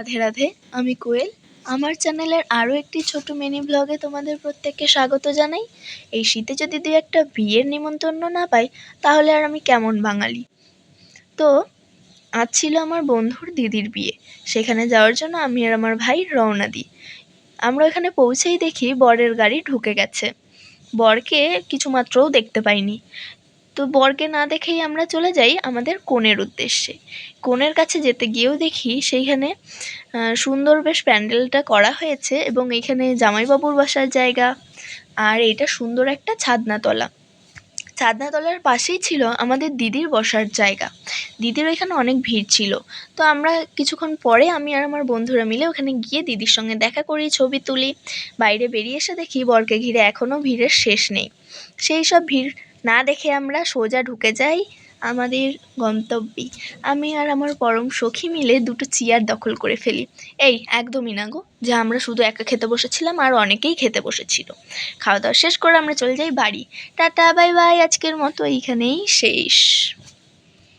রাধে রাধে, আমি কোয়েল। আমার চ্যানেলের আরও একটি ছোট মিনি ব্লগে তোমাদের প্রত্যেককে স্বাগত জানাই। এই শীতে যদি দু একটা বিয়ের নিমন্ত্রণ না পাই, তাহলে আর আমি কেমন বাঙালি? তো, আজ ছিল আমার বন্ধুর দিদির বিয়ে। সেখানে যাওয়ার জন্য আমি আর আমার ভাই রওনা দিই। আমরা এখানে পৌঁছেই দেখি বরের গাড়ি ঢুকে গেছে। বরকে কিছুমাত্রও দেখতে পাইনি। তো বরকে না দেখেই আমরা চলে যাই আমাদের কনের উদ্দেশ্যে। কনের কাছে যেতে গিয়েও দেখি সেইখানে সুন্দর বেশ প্যান্ডেলটা করা হয়েছে এবং এখানে জামাইবাবুর বসার জায়গা আর এটা সুন্দর একটা ছাদনাতলা। ছাদনাতলার পাশেই ছিল আমাদের দিদির বসার জায়গা। দিদির এখানে অনেক ভিড় ছিল। তো আমরা কিছুক্ষণ পরে আমি আর আমার বন্ধুরা মিলে ওখানে গিয়ে দিদির সঙ্গে দেখা করি, ছবি তুলি। বাইরে বেরিয়ে এসে দেখি বরকে ঘিরে এখনও ভিড়ের শেষ নেই। সেই সব ভিড় না দেখে আমরা সোজা ঢুকে যাই আমাদের গন্তব্যে। আমি আর আমার পরম সখী মিলে দুটো চেয়ার দখল করে ফেলি। এই, একদমই না গো, যে আমরা শুধু একা খেতে বসেছিলাম আর অনেকেই খেতে বসেছিল। খাওয়া দাওয়া শেষ করে আমরা চলে যাই বাড়ি। টাটা, বাই বাই, আজকের মতো এইখানেই শেষ।